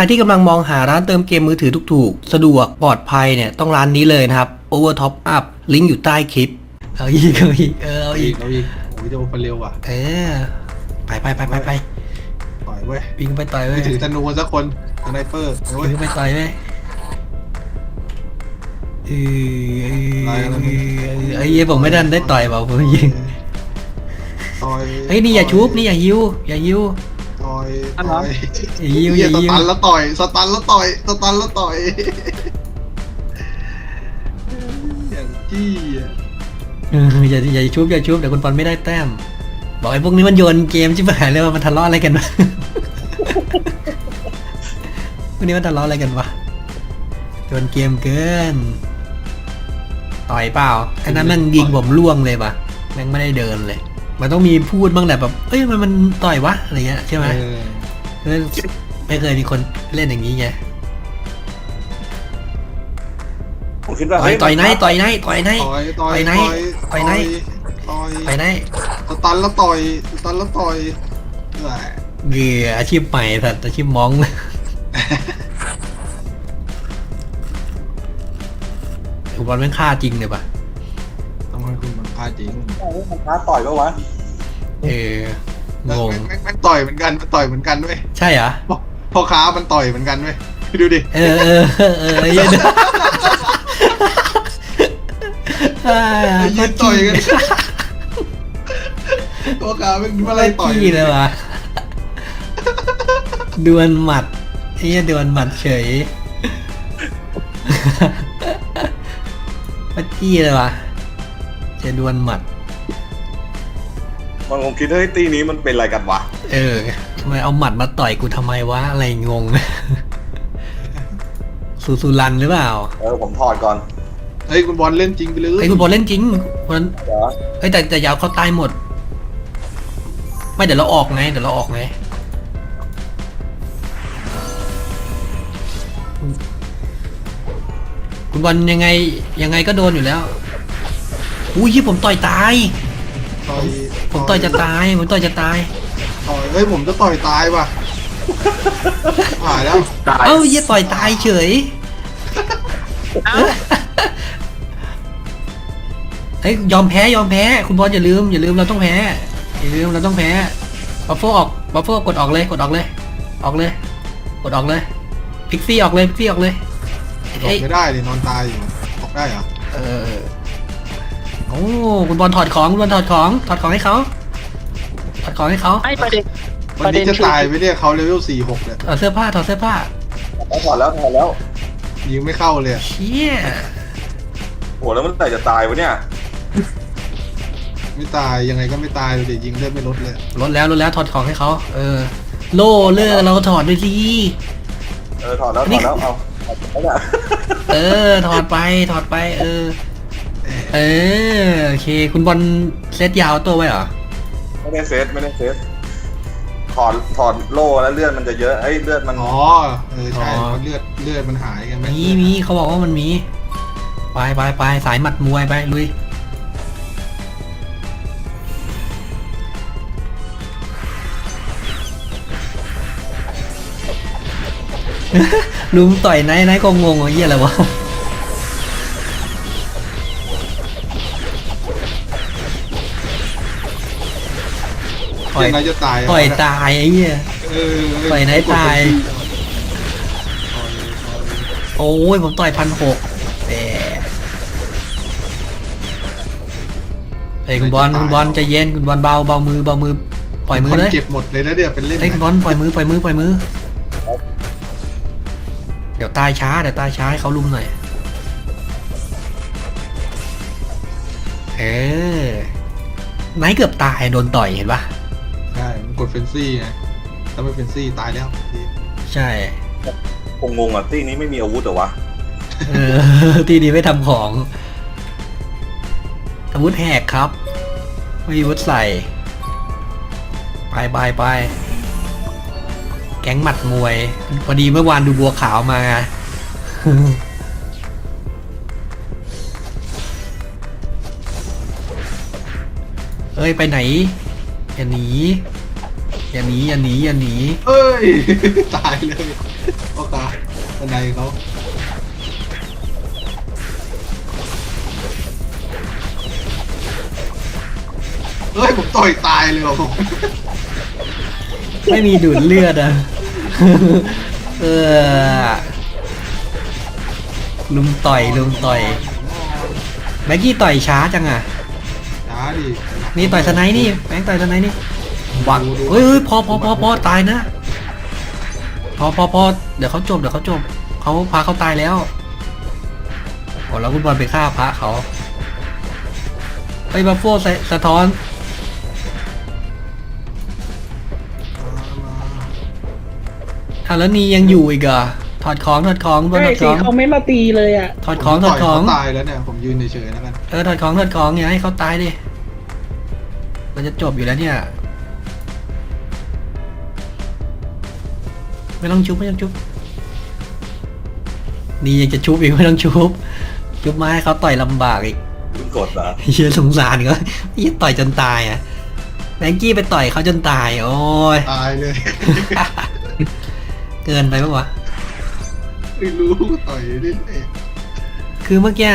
รที่กำลังมองหาร้านเติมเกมมือถือถูกๆ สะดวกปลอดภัยเนี่ยต้องร้านนี้เลยนะครับ Over Top Up ลิงก์อยู่ใต้คลิป เอาอีกเอาอีกเออเอาอีกเอาอีกโอ้ยจะโอเปเร็วว่ะ เออ ไปไปไปไปไปต่อยเว้ยวิ่งไปต่อยเว้ไม่ยถือธนูสักคนสไนเปอร์เอาเว้ยวิ่งไปต่อยเว้ยเออเออเออไอ้ยผมไม่ได้ได้ต่อยเปล่าผมยิงต่อยเฮ้ยนี่อย่าชุบนี่อย่าฮิวอย่าฮิว ต่อยอันเหรอ ต่อยอย่าฮิวอเหี้ยย่าสฮิวตันแล้วต่อยสตันแล้วต่อยสตันแล้วต่อยอย่างจี้อะเอออย่าอย่าชุบอย่าชุบเดี๋ยวคุณปอนไม่ได้แต้ม บอกไอ้พวกนี้มันโยนเกมชิบหายเลยว่ามันทะเลาะอะไรกันวะ พวกนี้มันทะเลาะอะไรกันวะโยนเกมเกิน ต่อยเปล่าไอ้นั้นมันยิงผมล่วงเลยปะแม่งไม่ได้เดินเลย มันต้องมีพูดบ้างแหละแบบ เอ้ยมันมันต่อยวะอะไรเงี้ยใช่ไหมเออเออไม่เคยมีคนเล่นอย่างนี้ไงผมคิดว่าต่อยเฮ้ยต่อยไหนต่อยไหนต่อยไหนต่อยต่อยไปไหนไปไหนต่อยไปไหนสตันแล้วต่อยสตันแล้วต่อยแหละเกืออาชีพใหม่สัตว์อาชีพมองอุปกรณ์แม่งฆ่าจริงเลยปะาดจริงมันท้าต่อยปะวะเอองงแม่งแม่งต่อยเหมือนกันมันต่อยเหมือนกันเว้ยใช่เหรอพ่อพ่อค้ามันต่อยเหมือนกันเว้ยดูดิเออเออเออเออไอ้เหี้ยอ่าไอ้ยืนต่อยกันพ่อค้าเป็นอะไรต่อยขี้เลยวะดวลหมัดไอ้เหี้ยดวลหมัดเฉยว่าขี้เลยวะ จะดวลหมัด มันคงคิดเฮ้ยตีนี้มันเป็นอะไรกันวะเออทำไมเอาหมัดมาต่อยกูทำไมวะ อะไรงง สุสุรันหรือเปล่าเออผมถอดก่อนเฮ้ยคุณบอลเล่นจริงไปเลยไอ้ยคุณบอลเล่นจริงมันเดี๋ยวเอ้ยแต่แต่อยาวเขาตายหมด ไม่เดี๋ยวเราออกไงเดี๋ยวเราออกไงคุณบอลยังไงยังไงก็โดนอยู่แล้ว อุ้ยยี่ผมต่อยตาย ต่อยผมต่อยจะตาย ผมต่อยจะตาย ต่อยเฮ้ยผมจะต่อยตายว่ะหายแล้วตายเอ้าเยี่ยต่อยตายเฉยเฮ้ยยอมแพ้ยอมแพ้ คุณบอลอย่าลืมอย่าลืมเราต้องแพ้อย่าลืมเราต้องแพ้บัฟเฟอออกบัฟเฟอกดออกเลยกดออกเลย ออกเลย กดออกเลยพิกซี่ออกเลยพิกซี่ออกเลยออเอ้กยไม่ได้ดินอนตายอยู่ออกได้เหรอเออ โอ้คุณบอลถอดของคุณบอลถอดของถอดของให้เขาถอดของให้เขาไม่ประเด็นวันนี้จะตายไปเนี่ยเขาเลเวลสี่หกเนี่ยถอดเสื้อผ้าถอดเสื้อผ้าถอดแล้วถอดแล้วยิงไม่เข้าเลยอะเชี่ยโหแล้วมันแต่จะตายวะเนี่ยไม่ตายยังไงก็ไม่ตายเลยดิยิงเลือดไม่ลดเลยลดแล้วลดแล้วถอดของให้เขาเออ โล่เลิกเราถอดไปสิ เออถอดแล้วถอดแล้วเอาถอดแล้วเนี่ย เออ ถอดไปถอดไป เออ เออโอเค คุณบอลเซตยาวตัวไว้เหรอ ไม่ได้เซตไม่ได้เซตถอดถอดโล่แล้วเลือดมันจะเยอะไอ้ยเลือดมันอ๋อเออใช่อ๋อเพราะเลือดเลือดมันหายกันไหมมีมีเขาบอกว่ามันมี ไปไปไปสายหมัดมวยไปลุย ลุมต่อยไหนไหนก็งงว่าเยี่ยอะไรวะ ต่อยยังไงจะตายะต่อยตายไอ้เหี้ย เออต่อยไหนตาย โอ้ยผมต่อยพันหกแต่เฮ้ยคุณบอลคุณบอลใจเย็นคุณบอลเบาเบามือเบามือปล่อยมือคนเลยเจ็บหมดเลยนะเดี๋ยวเป็นเล่นเฮ้ยคุณบอลปล่อยมือปล่อยมือปล่อยมือ เดี๋ยวตายช้าเดี๋ยวตายช้าให้เขาลุมหน่อยเออไนท์เกือบตายโดนต่อยเห็นปะใช่มัน กดเฟนซี่ไงถ้าไม่เฟนซี่ตายแล้วใช่คงงงอะตีนี้ไม่มีอาวุธเหรอวะเออทีนี้ไม่ทำของ อาวุธแหกครับ ไม่มีอาวุธใส่ ไปไปไปแก๊งหมัดมวย พอดีเมื่อวานดูบัวขาวมาเอ้ย ไปไหนอย่าหนี อย่าหนีอย่าหนีอย่าหนีเอ้ย ตายเลยพ่อตาบันไดเขาเฮ้ย ผมต่อยตายเลยว่ะผมไม่มีดูดเลือดอะ เออลุมต่อยลุมต่อยแม็กกี้ต่อยช้าจังอะ ช้าดินี่ต่อยสไนด์นี่แม็กต่อยสไนด์นี่ วังเฮ้ยเฮ้ยพอพอพอพอตายนะ พอพอพอเดี๋ยวเขาจบเดี๋ยวเขาจบเขาพาเขาตายแล้วโอ้แล้วคุณบอลไปฆ่าพระเขาไปบัฟโฟสสะท้อนอะแล้วนี่ยังอยู่อีกเหรอถอดของถอดของบอลใช่ถอดขสิองเขาไม่มาตีเลยอะ ถอดของถผมอดต่ยของเขาตายแล้วเนี่ยผมยืนเฉยๆแล้วกันเออถอดของถอดของอย่าให้เขาตายดิมันจะจบอยู่แล้วเนี่ย ไม่ต้องชุบไม่ต้องชุบนี่ยังจะชุบอีกไม่ต้องชุบชุบมาให้เขาต่อยลำบากอีกคุณกดเหรอเชื่อสงสารก็ยี่ต่อยจนตายอะแบงกี้ไปต่อยเขาจนตาย โอ้ยตายเลย เกินไปปะวะไม่รู้ต่อยเล่นเองคือเมื่อกี้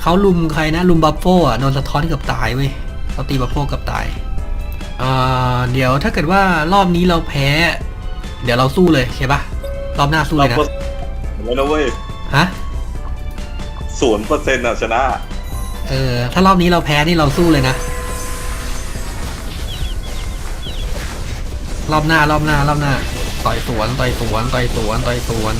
เขาลุมใครนะลุมบัฟโฟอะโดนสะท้อนเกือบตายเว้ยเขาตีบัฟโฟเกือบตายอ่าเดี๋ยวถ้าเกิดว่ารอบนี้เราแพ้ เดี๋ยวเราสู้เลยใช่ปะรอบหน้าสู้เราเลยนะ ก็ไม่นะเว้ยฮะ ศูนย์เปอร์เซ็นต์อะชนะ เออ ถ้ารอบนี้เราแพ้นี่เราสู้เลยนะ รอบหน้ารอบหน้ารอบหน้า ต่อยสวนต่อยสวนต่อยสวนต่อยสวน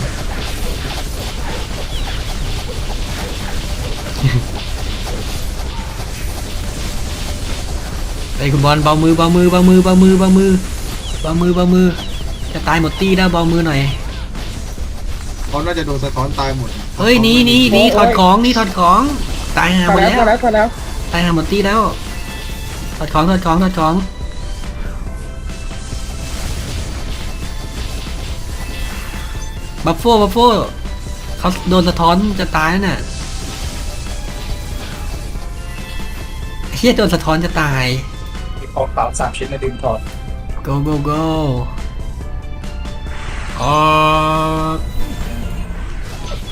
ไอ้ยคุณบอลเบามือเบามือเบามือเบามือเบามือเบามือเบามือ จะตายหมดตีแล้วเบามือหน่อย เขาน่าจะโดนสะท้อนตายหมดเฮ้ยหนี่นี่นี่ถอดของนี่ถอดของ ตายหาพหอมดแล้วแล้ว พอแล้วพอแล้วตายหาหมดตีแล้ว ถอดของถอดของถอดของ บัฟโฟบัฟโฟเขาโดนสะท้อนจะตายแล้วน่ะเฮียโดนสะท้อนจะตาย มีของเปล่าสามชิ้นในดึงถอด go go go อ๋อ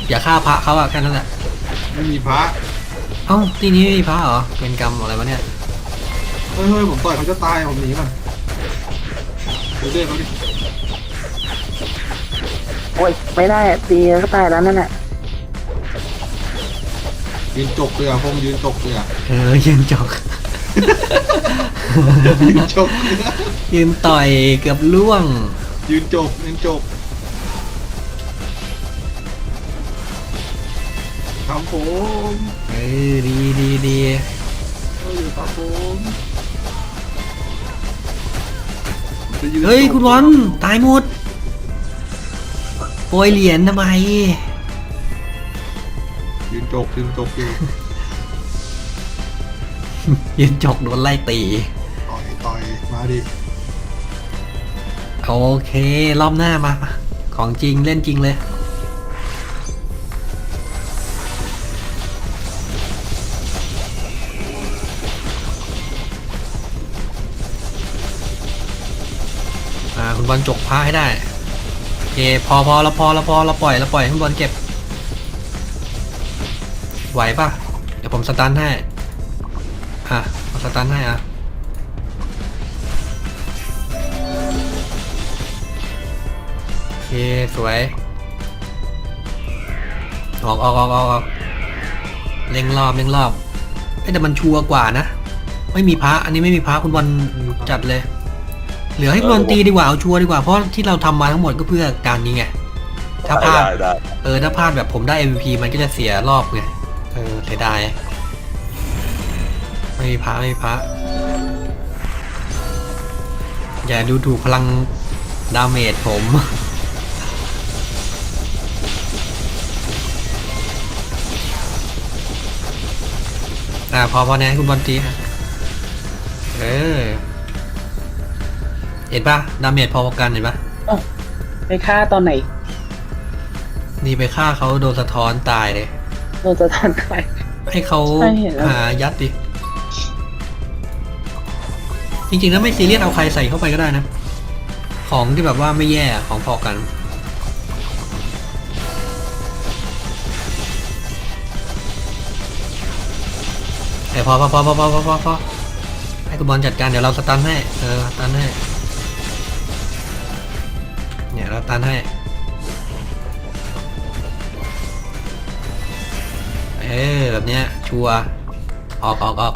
อย่าฆ่าพระเขาอะแค่นั้นแหละ ไม่มีพระเอ้าตีนี้ไม่มีพระเหรอเป็นกรรมอะไรวะเนี่ยเฮ้ยเฮ้ยผมต่อยเขาจะตายผมหนีก่อนเดี๋ยวเรียกเขาดิโอ้ยไม่ได้อะตีก็ตายแล้วนั่นแหละยืนจกเรือพงยืนจกเรือเออยืนจอก ยืนจกเรือยืนต่อยเกือบล่วงยืนจกยืนจก ครับผมเออดีดีดีเฮ้ยครับผมเฮ้ยคุณวอนตายหมดโปรยเหรียญทำไม ยืนจกยืนจกอยู่ยืนจอกโดนไล่ตี ต่อยต่อยมาดิโอเค รอบหน้ามา ของจริงเล่นจริงเลย บอลจกผ้าให้ได้โอเคพอพอเราพอเราพอเราปล่อยเราปล่อยให้คุณบอลเก็บ ไหวปะเดี๋ยวผมสตันให้อะผมสตันให้อะโอเคสวยออกออกออกออกออกเล็งรอบเล็งรอบเอ้ยแต่มันชัวร์กว่านะ ไม่มีพระอันนี้ไม่มีพระคุณบอลจัดเลย เหลือให้คุณบอลตีดีกว่าเอาชัวร์ดีกว่า เพราะที่เราทำมาทั้งหมดก็เพื่อการนี้ไง ถ้าพลาด ได้ได้เออ ถ้าพลาดแบบผมได้ MVP มันก็จะเสียรอบไง เออเสียดาย ไม่มีพระไม่มีพระอย่าดูถูกพลังดาเมจผม อ่าพอพอแนะคุณบอลตีฮะเออ เห็นปะดาเมจพอกันเห็นปะไปฆ่าตอนไหน นี่ไปฆ่าเขาโดนสะท้อนตายเลย โดนสะท้อนตาย ให้เขาย้ายัดดิ จริงๆแล้วไม่ซีเรียสเอาใครใส่เข้าไปก็ได้นะ ของที่แบบว่าไม่แย่ของพอกัน ไอ้พอพอพอพอพอพอพอให้คุณบอลจัดการเดี๋ยวเราสตันให้ เออสตันให้ ตันให้เออแบบเนี้ยชัวออกออกออก